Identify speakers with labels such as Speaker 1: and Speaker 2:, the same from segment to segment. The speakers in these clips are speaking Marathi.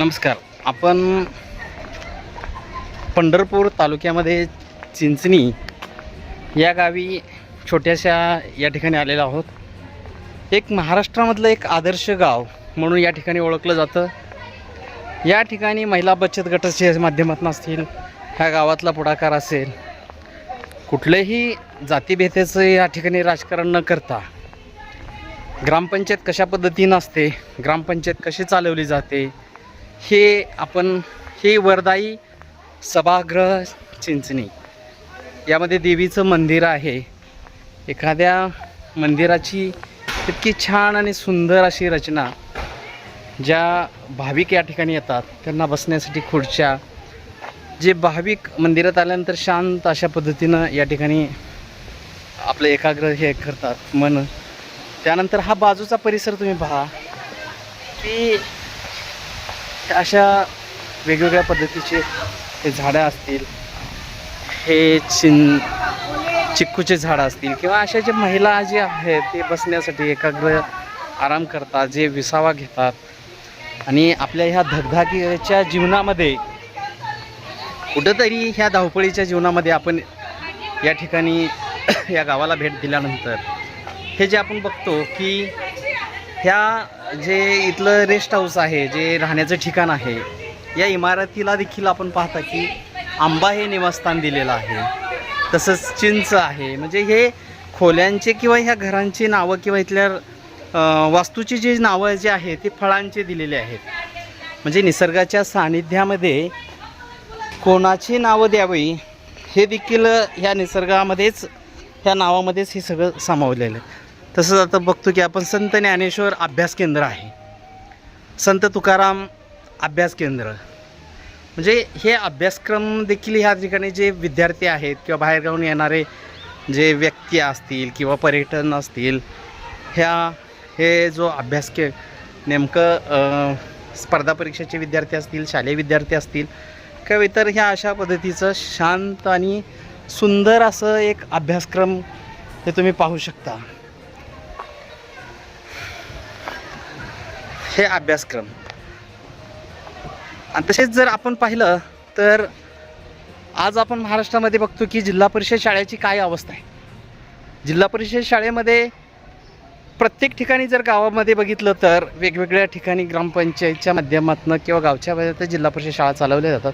Speaker 1: नमस्कार. आपण पंढरपूर तालुक्यामध्ये चिंचणी या गावी छोट्याशा या ठिकाणी आलेलो आहोत. एक महाराष्ट्रामधलं एक आदर्श गाव म्हणून या ठिकाणी ओळखलं जातं. या ठिकाणी महिला बचत गटाच्या माध्यमातून असतील ह्या गावातला पुढाकार असेल. कुठल्याही जातीभेदेचं या ठिकाणी राजकारण न करता ग्रामपंचायत कशा पद्धतीनं असते ग्रामपंचायत कशी चालवली जाते हे आपण हे वरदाई सभागृह चिंचणी. यामध्ये देवीचं मंदिर आहे. एखाद्या मंदिराची इतकी छान आणि सुंदर अशी रचना ज्या भाविक या ठिकाणी येतात त्यांना बसण्यासाठी खुर्च्या जे भाविक मंदिरात आल्यानंतर शांत अशा पद्धतीनं या ठिकाणी आपलं एकाग्र हे करतात मन. त्यानंतर हा बाजूचा परिसर तुम्ही पहा की अशा वेगवेगळ्या पद्धतीचे हे झाडं असतील हे चिन चिक्कूचे झाडं असतील किंवा अशा जे महिला जे आहेत ते बसण्यासाठी एकाग्र आराम करतात जे विसावा घेतात. आणि आपल्या ह्या धगधाकीच्या जीवनामध्ये कुठंतरी ह्या धावपळीच्या जीवनामध्ये आपण या ठिकाणी या गावाला भेट दिल्यानंतर हे जे आपण बघतो की ह्या जे इथलं रेस्ट हाऊस आहे जे राहण्याचं ठिकाण आहे या इमारतीला देखील आपण पाहता की आंबा हे निवासस्थान दिलेलं आहे. तसंच चिंच आहे. म्हणजे हे खोल्यांचे किंवा ह्या घरांची नावं किंवा इथल्या वास्तूची जी नावं जे आहे ते फळांचे दिलेले आहेत. म्हणजे निसर्गाच्या सानिध्यामध्ये कोणाची नावं द्यावी हे देखील ह्या निसर्गामध्येच ह्या नावामध्येच हे सगळं सामावलेलं आहे. तसंच आता बघतो की आपण संत ज्ञानेश्वर अभ्यास केंद्र आहे. संत तुकाराम अभ्यास केंद्र. म्हणजे हे अभ्यासक्रम देखील ह्या ठिकाणी जे विद्यार्थी आहेत किंवा बाहेरगावून येणारे जे व्यक्ती असतील किंवा पर्यटन असतील ह्या हे जो अभ्यास के नेमकं स्पर्धा परीक्षेचे विद्यार्थी असतील शालेय विद्यार्थी असतील किंवा इतर ह्या अशा पद्धतीचं शांत आणि सुंदर असं एक अभ्यासक्रम हे तुम्ही पाहू शकता. हे अभ्यासक्रम. आणि तसेच जर आपण पाहिलं तर आज आपण महाराष्ट्रामध्ये बघतो की जिल्हा परिषद शाळेची काय अवस्था आहे. जिल्हा परिषद शाळेमध्ये प्रत्येक ठिकाणी जर गावामध्ये बघितलं तर वेगवेगळ्या ठिकाणी ग्रामपंचायतच्या माध्यमातून किंवा गावच्या बाहेर जिल्हा परिषद शाळा चालवल्या जातात.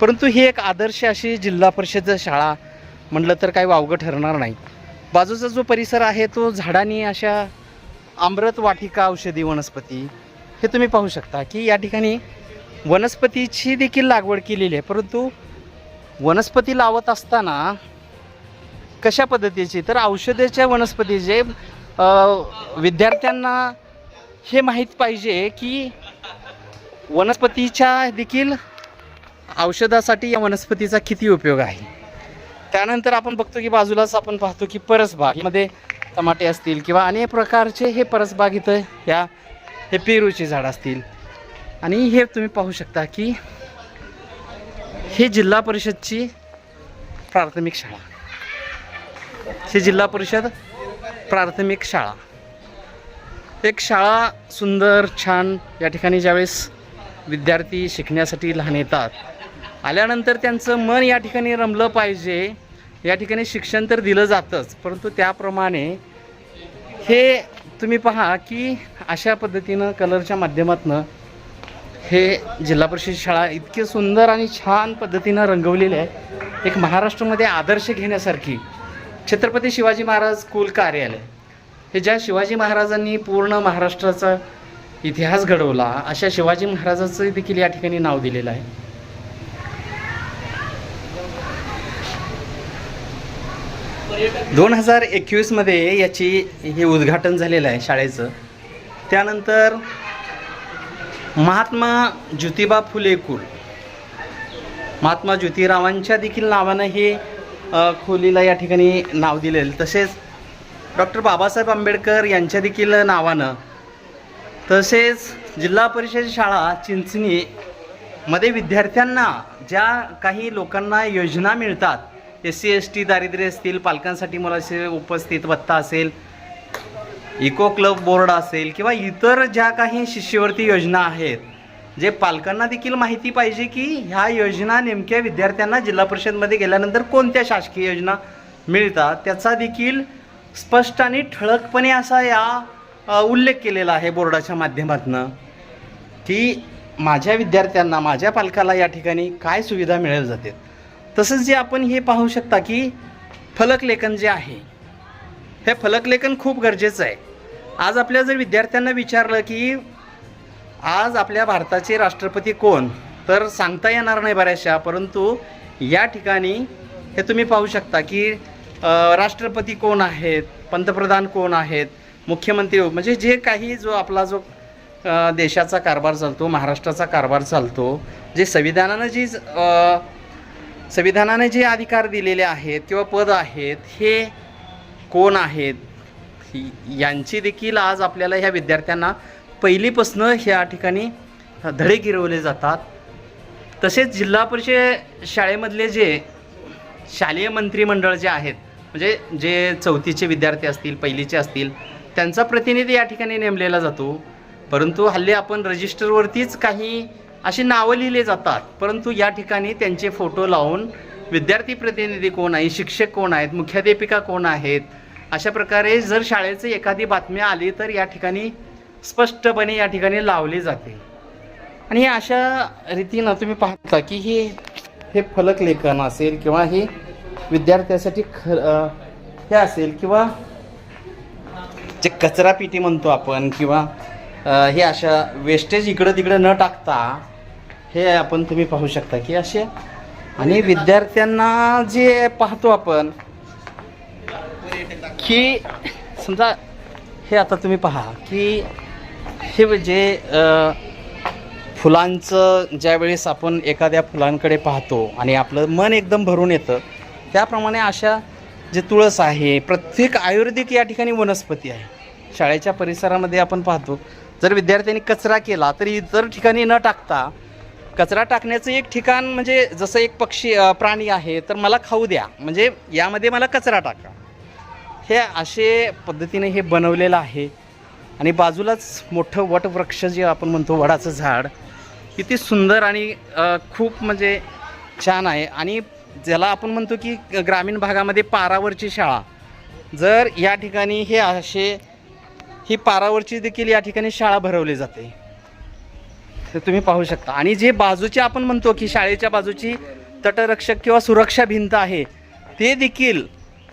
Speaker 1: परंतु ही एक आदर्श अशी जिल्हा परिषद शाळा म्हटलं तर काही वावगं ठरणार नाही. बाजूचा जो परिसर आहे तो झाडांनी अशा आम्रत वाटिका औषधी वनस्पती हे तुम्ही पाहू शकता की या ठिकाणी वनस्पतीची देखील लागवड केलेली आहे. परंतु वनस्पती लावत असताना कशा पद्धतीची? तर औषधाच्या वनस्पतीचे विद्यार्थ्यांना हे माहीत पाहिजे की वनस्पतीच्या देखील औषधासाठी या वनस्पतीचा किती उपयोग आहे. त्यानंतर आपण बघतो की बाजूलाच आपण पाहतो की परसबागमध्ये टमाटे असतील किंवा अनेक प्रकारचे हे परसबाग इथं या हे पेरूचे झाड असतील. आणि हे तुम्ही पाहू शकता की हे जिल्हा परिषदची प्राथमिक शाळा. ही जिल्हा परिषद प्राथमिक शाळा. एक शाळा सुंदर छान या ठिकाणी ज्यावेळेस विद्यार्थी शिकण्यासाठी लहान येतात. आल्यानंतर त्यांचं मन या ठिकाणी रमलं पाहिजे. या ठिकाणी शिक्षण तर दिलं जातंच परंतु त्याप्रमाणे हे तुम्ही पहा की अशा पद्धतीनं कलरच्या माध्यमातनं हे जिल्हा परिषद शाळा इतके सुंदर आणि छान पद्धतीनं रंगवलेले आहे. एक महाराष्ट्रामध्ये आदर्श घेण्यासारखी छत्रपती शिवाजी महाराज कुल कार्यालय. हे ज्या शिवाजी महाराजांनी पूर्ण महाराष्ट्राचा इतिहास घडवला अशा शिवाजी महाराजाचं देखील या ठिकाणी नाव दिलेलं आहे. दोन हजार एकवीसमध्ये याची हे उद्घाटन झालेलं आहे शाळेचं. त्यानंतर महात्मा ज्योतिबा फुले कुल. महात्मा ज्योतिरावांच्या देखील नावानं हे खोलीला या ठिकाणी नाव दिलेलं. तसेच डॉक्टर बाबासाहेब आंबेडकर यांच्या देखील नावानं. तसेच जिल्हा परिषद शाळा चिंचणीमध्ये विद्यार्थ्यांना ज्या काही लोकांना योजना मिळतात एस सी एस टी दारिद्र्य असतील पालकांसाठी मुलाचे उपस्थित भत्ता असेल इको क्लब बोर्ड असेल किंवा इतर ज्या काही शिष्यवृत्ती योजना आहेत जे पालकांना देखील माहिती पाहिजे की ह्या योजना नेमक्या विद्यार्थ्यांना जिल्हा परिषदमध्ये गेल्यानंतर कोणत्या शासकीय योजना मिळतात त्याचा देखील स्पष्ट आणि ठळकपणे असा या उल्लेख केलेला आहे बोर्डाच्या माध्यमातून की माझ्या विद्यार्थ्यांना माझ्या पालकाला या ठिकाणी काय सुविधा मिळेल जाते. तसंच जे आपण हे पाहू शकता की फलकलेखन जे आहे हे फलकलेखन खूप गरजेचं आहे. आज आपल्या जर विद्यार्थ्यांना विचारलं की आज आपल्या भारताचे राष्ट्रपती कोण तर सांगता येणार नाही बऱ्याचशा परंतु या ठिकाणी हे तुम्ही पाहू शकता की राष्ट्रपती कोण आहेत पंतप्रधान कोण आहेत मुख्यमंत्री म्हणजे जे काही जो आपला जो देशाचा कारभार चालतो महाराष्ट्राचा कारभार चालतो जे संविधानानं जी संविधानाने जे अधिकार दिलेले आहेत किंवा पद आहेत हे कोण आहेत? यांची देखील आज आपल्याला ह्या विद्यार्थ्यांना पहिलीपासनं ह्या ठिकाणी धडे गिरवले जातात. तसेच जिल्हा परिषद शाळेमधले जे शालेय मंत्रिमंडळ जे आहेत म्हणजे जे चौथीचे विद्यार्थी असतील पहिलीचे असतील त्यांचा प्रतिनिधी या ठिकाणी नेमलेला जातो. परंतु हल्ली आपण रजिस्टरवरतीच काही अशी नावं लिहिले जातात. परंतु या ठिकाणी त्यांचे फोटो लावून विद्यार्थी प्रतिनिधी कोण आहे शिक्षक कोण आहेत मुख्याध्यापिका कोण आहेत अशा प्रकारे जर शाळेची एखादी बातमी आली तर या ठिकाणी स्पष्टपणे या ठिकाणी लावली जाते. आणि हे अशा रीतीनं तुम्ही पाहता की हे हे फलक लेखन असेल किंवा हे विद्यार्थ्यासाठी ख हे असेल किंवा जे कचरा पेटी म्हणतो आपण किंवा हे अशा वेस्टेज इकडं तिकडं न टाकता हे आपण तुम्ही पाहू शकता की असे आणि विद्यार्थ्यांना जे पाहतो आपण की समजा हे आता तुम्ही पहा की हे जे फुलांचं ज्यावेळेस आपण एखाद्या फुलांकडे पाहतो आणि आपलं मन एकदम भरून येतं त्याप्रमाणे अशा जे तुळस आहे प्रत्येक आयुर्वेदिक या ठिकाणी वनस्पती आहे. शाळेच्या परिसरामध्ये आपण पाहतो जर विद्यार्थ्यांनी कचरा केला तर इतर ठिकाणी न टाकता कचरा टाकण्याचं एक ठिकाण म्हणजे जसं एक पक्षी प्राणी आहे तर मला खाऊ द्या. म्हणजे यामध्ये मला कचरा टाका. हे असे पद्धतीने हे बनवलेलं आहे. आणि बाजूलाच मोठं वटवृक्ष जे आपण म्हणतो वडाचं झाड किती सुंदर आणि खूप म्हणजे छान आहे. आणि ज्याला आपण म्हणतो की ग्रामीण भागामध्ये पारावरची शाळा. जर या ठिकाणी हे असे ही पारावरची देखील या ठिकाणी शाळा भरवली जाते. तर तुम्ही पाहू शकता. आणि जे बाजूची आपण म्हणतो की शाळेच्या बाजूची तटरक्षक किंवा सुरक्षा भिंत आहे ते देखील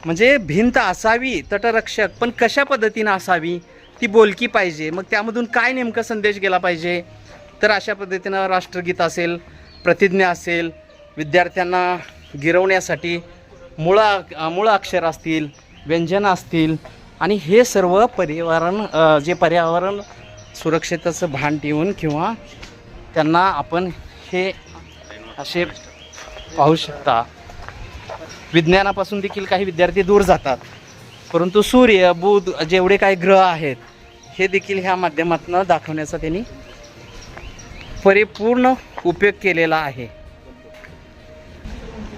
Speaker 1: म्हणजे भिंत असावी तटरक्षक पण कशा पद्धतीनं असावी ती बोलकी पाहिजे. मग त्यामधून काय नेमकं संदेश गेला पाहिजे? तर अशा पद्धतीनं राष्ट्रगीत असेल प्रतिज्ञा असेल विद्यार्थ्यांना गिरवण्यासाठी मुळा मुळ अक्षर असतील व्यंजनं असतील आणि हे सर्व पर्यावरण जे पर्यावरण सुरक्षेचं भान ठेवून किंवा त्यांना आपण हे असे पाहू शकता. विज्ञानापासून देखील काही विद्यार्थी दूर जातात. परंतु सूर्य बुध जेवढे काही ग्रह आहेत हे देखील ह्या माध्यमातून दाखवण्याचा त्यांनी परिपूर्ण उपयोग केलेला आहे.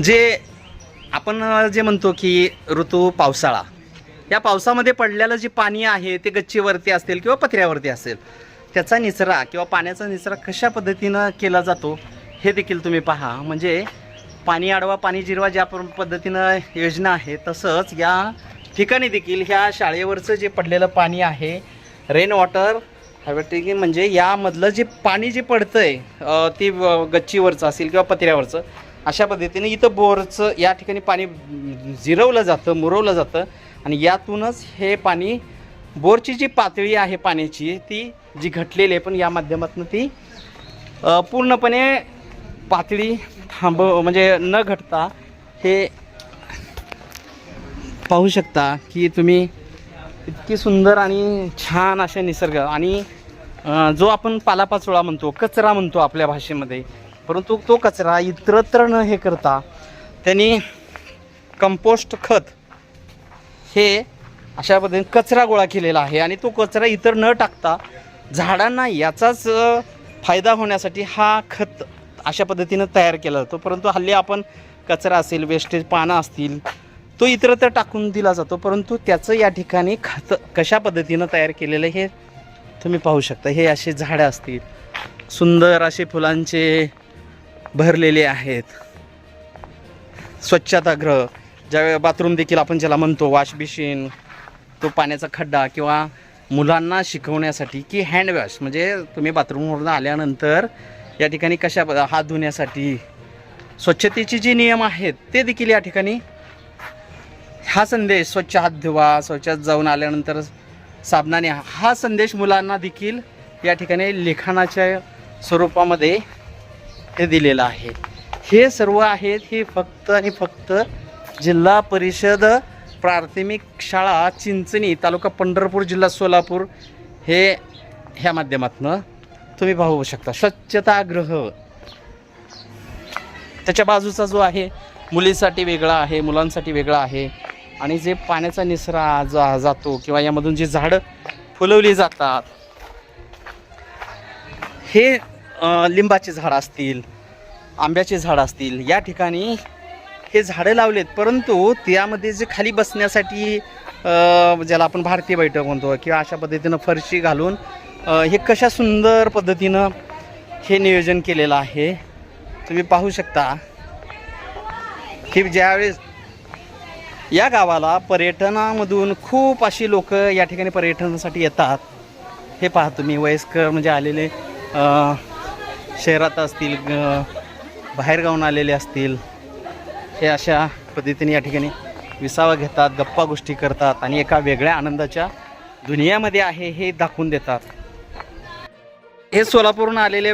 Speaker 1: जे आपण जे म्हणतो की ऋतू पावसाळा या पावसामध्ये पडलेलं जे पाणी आहे ते गच्चीवरती असेल किंवा पत्र्यावरती असेल त्याचा निचरा किंवा पाण्याचा निचरा कशा पद्धतीनं केला जातो हे देखील तुम्ही पहा. म्हणजे पाणी आडवा पाणी जिरवा ज्या पद्धतीनं योजना आहे तसंच या ठिकाणी देखील ह्या शाळेवरचं जे पडलेलं पाणी आहे रेन वॉटर हार्वेस्टिंग म्हणजे यामधलं जे पाणी जे पडतं आहे ते गच्चीवरचं असेल किंवा पत्र्यावरचं अशा पद्धतीने इथं बोरचं या ठिकाणी पाणी जिरवलं जातं मुरवलं जातं. आणि यातूनच हे पाणी बोरची जी पातळी आहे पाण्याची ती जी घटलेली आहे पण या माध्यमातून ती पूर्णपणे पातळी थांब म्हणजे न घटता हे पाहू शकता की तुम्ही इतकी सुंदर आणि छान असे निसर्ग आणि जो आपण पालापाचोळा म्हणतो कचरा म्हणतो आपल्या भाषेमध्ये परंतु तो कचरा इतरत्र न हे करता त्यांनी कंपोस्ट खत हे अशा पद्धतीने कचरा गोळा केलेला आहे आणि तो कचरा इतर न टाकता झाडांना याचाच फायदा होण्यासाठी हा खत अशा पद्धतीनं तयार केला जातो. परंतु हल्ली आपण कचरा असेल वेस्टेज पानं असतील तो इतरत्र टाकून दिला जातो. परंतु त्याचं या ठिकाणी खत कशा पद्धतीनं तयार केलेलं हे तुम्ही पाहू शकता. हे असे झाडं असतील. सुंदर असे फुलांचे भरलेले आहेत. स्वच्छतागृह ज्या बाथरूम देखील आपण ज्याला म्हणतो वॉशबेसिन तो पाण्याचा खड्डा किंवा मुलांना शिकवण्यासाठी की हँडवॉश म्हणजे तुम्ही बाथरूमवरून आल्यानंतर या ठिकाणी कशा हात धुण्यासाठी स्वच्छतेचे जे नियम आहेत ते देखील या ठिकाणी हा संदेश स्वच्छ हात धुवा स्वच्छात जाऊन आल्यानंतर साबणाने हा संदेश मुलांना देखील या ठिकाणी लिखाणाच्या स्वरूपामध्ये हे दिलेलं आहे. हे सर्व आहेत हे फक्त आणि फक्त जिल्हा परिषद प्राथमिक शाळा चिंचणी तालुका पंढरपूर जिल्हा सोलापूर हे ह्या माध्यमातनं तुम्ही पाहू शकता. स्वच्छतागृह त्याच्या बाजूचा जो आहे मुलीसाठी वेगळा आहे मुलांसाठी वेगळा आहे आणि जे पाण्याचा निसरा जा जातो किंवा यामधून जी झाडं फुलवली जातात हे लिंबाचे झाडं असतील आंब्याचे झाडं असतील या ठिकाणी हे झाडं लावलेत परंतु त्यामध्ये जे खाली बसण्यासाठी ज्याला आपण भारतीय बैठक म्हणतो किंवा अशा पद्धतीनं फरशी घालून हे कशा सुंदर पद्धतीनं हे नियोजन केलेलं आहे तुम्ही पाहू शकता. की ज्यावेळेस या गावाला पर्यटनामधून खूप अशी लोक या ठिकाणी पर्यटनासाठी येतात हे पाहा तुम्ही वयस्कर म्हणजे आलेले शहरात असतील ग- बाहेरगावून आलेले असतील हे अशा पद्धतीने या ठिकाणी विसावा घेतात गप्पा गोष्टी करतात आणि एका वेगळ्या आनंदाच्या दुनियामध्ये आहे हे दाखवून देतात. हे सोलापूरहून आलेले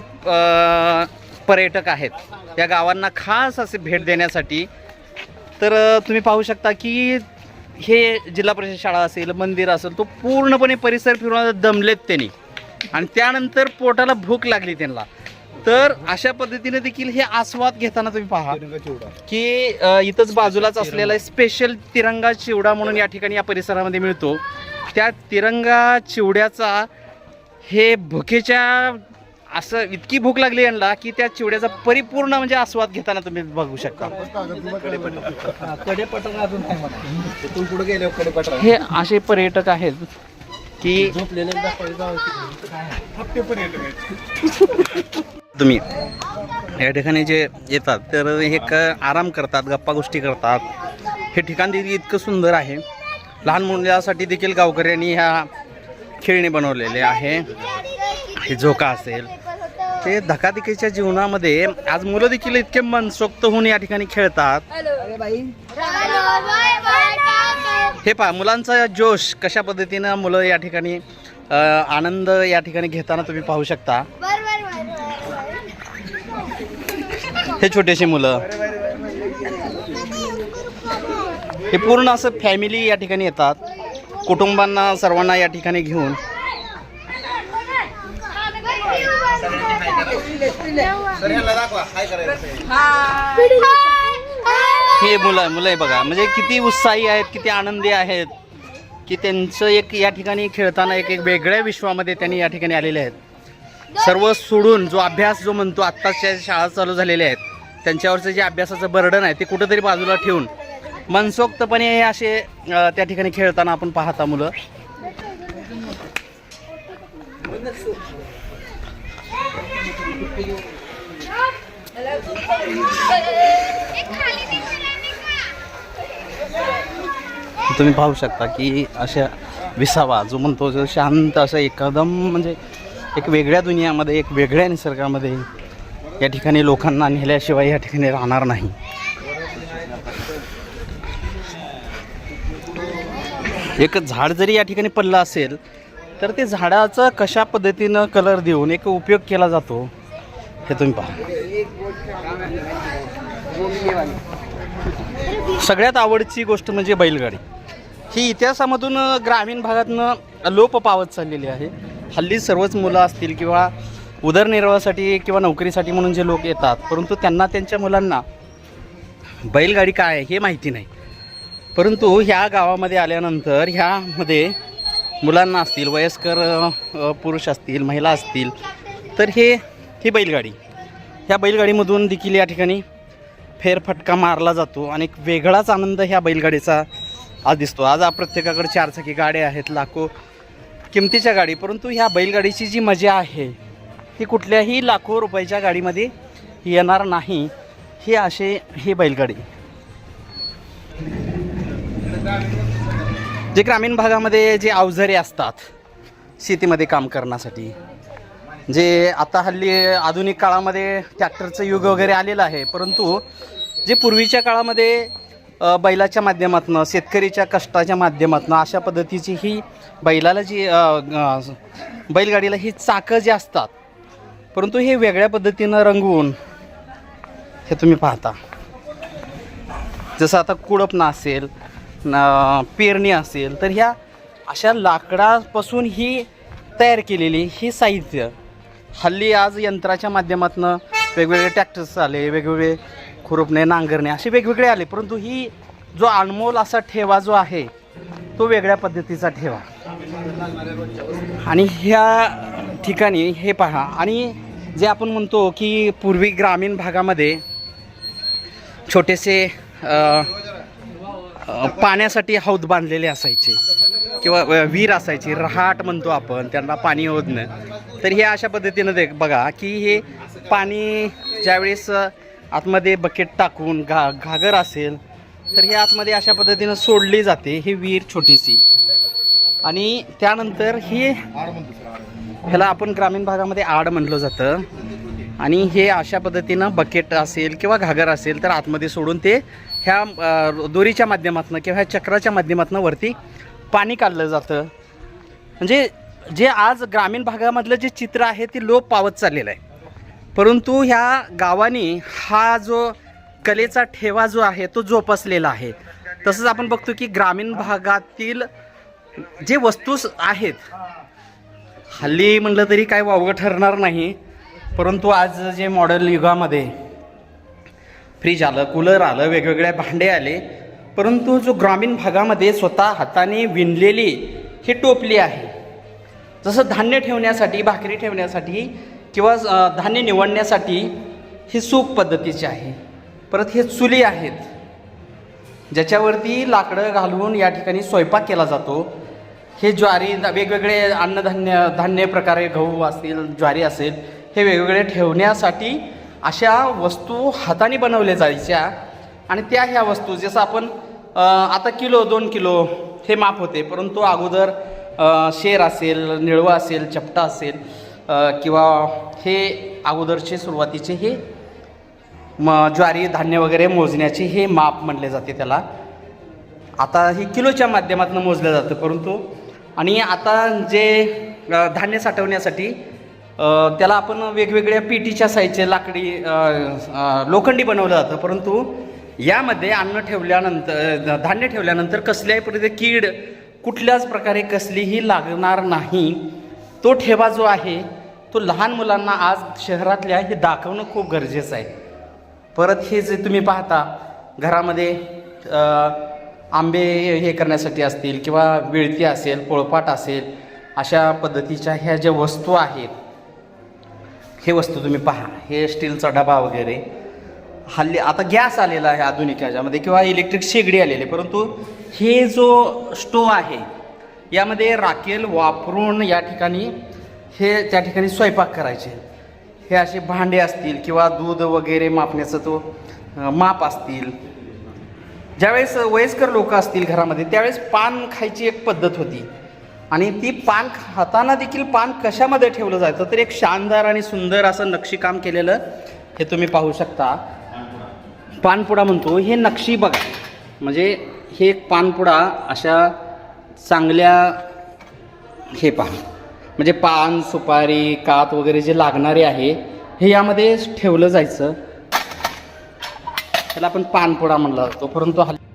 Speaker 1: पर्यटक आहेत. या गावांना खास असे भेट देण्यासाठी तर तुम्ही पाहू शकता की हे जिल्हा परिषद शाळा असेल मंदिर असेल तो पूर्णपणे परिसर फिरून दमलेत त्यांनी. आणि त्यानंतर पोटाला भूक लागली त्यांना. तर अशा पद्धतीने देखील हे आस्वाद घेताना तुम्ही पहा की इथंच बाजूलाच असलेला स्पेशल तिरंगा चिवडा म्हणून या ठिकाणी या परिसरामध्ये मिळतो. त्या तिरंगा चिवड्याचा हे भुकेच्या असं इतकी भूक लागली यांना की त्या चिवड्याचा परिपूर्ण म्हणजे आस्वाद घेताना तुम्ही बघू शकता. हे असे पर्यटक आहेत की तुम्ही. या ठिकाणी जे येतात तर हे क आराम करतात गप्पा गोष्टी करतात. हे ठिकाण देखील इतकं सुंदर आहे. लहान मुलांसाठी देखील गावकऱ्यांनी ह्या खेळणी बनवलेले आहे. हे झोका असेल. ते धकाधकीच्या जीवनामध्ये आज मुलं देखील इतके मनसोक्त होऊन या ठिकाणी खेळतात. हे पहा मुलांचा जोश कशा पद्धतीनं मुलं या ठिकाणी आनंद या ठिकाणी घेताना तुम्ही पाहू शकता. हे छोटेसे मुलं. हे पूर्ण असं फॅमिली या ठिकाणी येतात. कुटुंबांना सर्वांना या ठिकाणी घेऊन. हे मुलं मुलं आहे बघा. म्हणजे किती उत्साही आहेत किती आनंदी आहेत की त्यांचं एक या ठिकाणी खेळताना एक एक वेगळ्या विश्वामध्ये त्यांनी या ठिकाणी आलेले आहेत. सर्व सोडून जो अभ्यास जो म्हणतो आत्ताच्या शाळा चालू झालेल्या आहेत त्यांच्यावरचं जे अभ्यासाचं बर्डन आहे ते कुठंतरी बाजूला ठेवून मनसोक्तपणे हे असे त्या ठिकाणी खेळताना आपण पाहता मुलं. तुम्ही पाहू शकता की अशा विसावा जो म्हणतो जो शांत असं एकदम म्हणजे एक वेगळ्या दुनियामध्ये एक वेगळ्या निसर्गामध्ये या ठिकाणी लोकांना नेल्याशिवाय या ठिकाणी राहणार नाही. एक झाड जरी या ठिकाणी पडलं असेल तर ते झाडाचं कशा पद्धतीनं कलर देऊन एक उपयोग केला जातो हे तुम्ही पहा. सगळ्यात आवडची गोष्ट म्हणजे बैलगाडी. ही इतिहासामधून ग्रामीण भागातनं लोप पावत चाललेली आहे. हल्ली सर्वच मुलं असतील किंवा उदरनिर्वाहासाठी किंवा नोकरीसाठी म्हणून जे लोक येतात परंतु त्यांना त्यांच्या मुलांना बैलगाडी काय आहे हे माहिती नाही. परंतु ह्या गावामध्ये आल्यानंतर ह्यामध्ये मुलांना असतील वयस्कर पुरुष असतील महिला असतील तर हे ही बैलगाडी. ह्या बैलगाडीमधून देखील या ठिकाणी फेरफटका मारला जातो आणि एक वेगळाच आनंद ह्या बैलगाडीचा आज दिसतो. आज प्रत्येकाकडे चारचाकी गाड्या आहेत लाखो किमतीच्या गाडी परंतु ह्या बैलगाडीची जी मजा आहे ती कुठल्याही लाखो रुपयाच्या गाडीमध्ये येणार नाही ही असे ही बैलगाडी. जे ग्रामीण भागामध्ये जे अवजारे असतात शेतीमध्ये काम करण्यासाठी जे आता हल्ली आधुनिक काळामध्ये ट्रॅक्टरचं युग वगैरे आलेलं आहे परंतु जे पूर्वीच्या काळामध्ये बैलाच्या माध्यमातून शेतकरीच्या कष्टाच्या माध्यमातून अशा पद्धतीची ही बैलाला जी बैलगाडीला ही चाकं जी असतात परंतु हे वेगळ्या पद्धतीनं रंगवून हे तुम्ही पाहता. जसं आता कुडपणा असेल पेरणी असेल तर ह्या अशा लाकडापासून ही तयार केलेली ही साहित्य. हल्ली आज यंत्राच्या माध्यमातून वेगवेगळे ट्रॅक्टर्स आले वेगवेगळे खुरपणे नांगरणे असे वेगवेगळे आले परंतु ही जो अनमोल असा ठेवा जो आहे तो वेगळ्या पद्धतीचा ठेवा. आणि ह्या ठिकाणी हे पहा. आणि जे आपण म्हणतो की पूर्वी ग्रामीण भागामध्ये छोटेसे पाण्यासाठी हौद बांधलेले असायचे किंवा विहीर असायची रहाट म्हणतो आपण त्यांना पाणी ओढणं तर हे अशा पद्धतीनं देख बघा की हे पाणी ज्यावेळेस आतमध्ये बकेट टाकून घा घागर असेल तर हे आतमध्ये अशा पद्धतीनं सोडली जाते ही विहीर छोटीशी. आणि त्यानंतर ही ह्याला आपण ग्रामीण भागामध्ये आड म्हटलं जातं. आणि हे अशा पद्धतीनं बकेट असेल किंवा घागर असेल तर आतमध्ये सोडून ते ह्या दोरीच्या माध्यमातून किंवा ह्या चक्राच्या माध्यमातून वरती पाणी काढलं जातं. म्हणजे जे आज ग्रामीण भागामधलं जे चित्र आहे ते लोप पावत चाललेलं आहे. परंतु ह्या गावाने हा जो कलेचा ठेवा जो आहे तो जोपासलेला आहे. तसंच आपण बघतो की ग्रामीण भागातील जे वस्तू आहेत हल्ली म्हटलं तरी काय वावगं ठरणार नाही. परंतु आज जे मॉडर्न युगामध्ये फ्रीज आलं कूलर आलं वेगवेगळे भांडे आले परंतु जो ग्रामीण भागामध्ये स्वतः हाताने विणलेली ही टोपली आहे. जसं धान्य ठेवण्यासाठी भाकरी ठेवण्यासाठी किंवा धान्य निवडण्यासाठी ही सूप पद्धतीची आहे. परत हे चुली आहेत. ज्याच्यावरती लाकडं घालून या ठिकाणी स्वयंपाक केला जातो. हे ज्वारी वेगवेगळे अन्नधान्य धान्य प्रकारे गहू असतील ज्वारी असेल हे वेगवेगळे ठेवण्यासाठी अशा वस्तू हाताने बनवल्या जायच्या. आणि त्या ह्या वस्तू जसं आपण आता किलो दोन किलो हे माप होते परंतु अगोदर शेर असेल निळवा असेल चपटा असेल किंवा हे अगोदरचे सुरुवातीचे हे म ज्वारी धान्य वगैरे मोजण्याचे हे माप म्हणले जाते त्याला. आता हे किलोच्या माध्यमातून मोजलं जातं परंतु आणि आता जे धान्य साठवण्यासाठी त्याला आपण वेगवेगळ्या पिटीच्या साईजचे लाकडी लोखंडी बनवलं जातं. परंतु यामध्ये अन्न ठेवल्यानंतर धान्य ठेवल्यानंतर कसल्याही प्रकारे कीड कुठल्याच प्रकारे कसलीही लागणार नाही. तो ठेवा जो आहे तो लहान मुलांना आज शहरातल्या हे दाखवणं खूप गरजेचं आहे. परत हे जे तुम्ही पाहता घरामध्ये आंबे हे करण्यासाठी असतील किंवा विळती असेल पोळपाट असेल अशा पद्धतीच्या ह्या ज्या वस्तू आहेत हे वस्तू तुम्ही पहा. हे स्टीलचा डबा वगैरे. हल्ली आता गॅस आलेला आहे आधुनिक ह्याच्यामध्ये किंवा इलेक्ट्रिक शेगडी आलेली आहे. परंतु हे जो स्टोव आहे यामध्ये राखेल वापरून या ठिकाणी हे त्या ठिकाणी स्वयंपाक करायचे. हे असे भांडे असतील किंवा दूध वगैरे मापण्याचं तो माप असतील. ज्यावेळेस वयस्कर लोक असतील घरामध्ये त्यावेळेस पान खायची एक पद्धत होती. आणि ती पान खाताना देखील पान कशामध्ये ठेवलं जायचं? तर एक शानदार आणि सुंदर असं नक्षीकाम केलेलं हे तुम्ही पाहू शकता. पानपुडा म्हणतो. हे नक्षी बघा. म्हणजे हे एक पानपुडा अशा चांगल्या हे पान म्हणजे पान सुपारी कात वगैरे जे लागणारे आहे हे यामध्ये ठेवलं जायचं. त्याला आपण पानपोळा म्हणला जातो परंतु हल्ली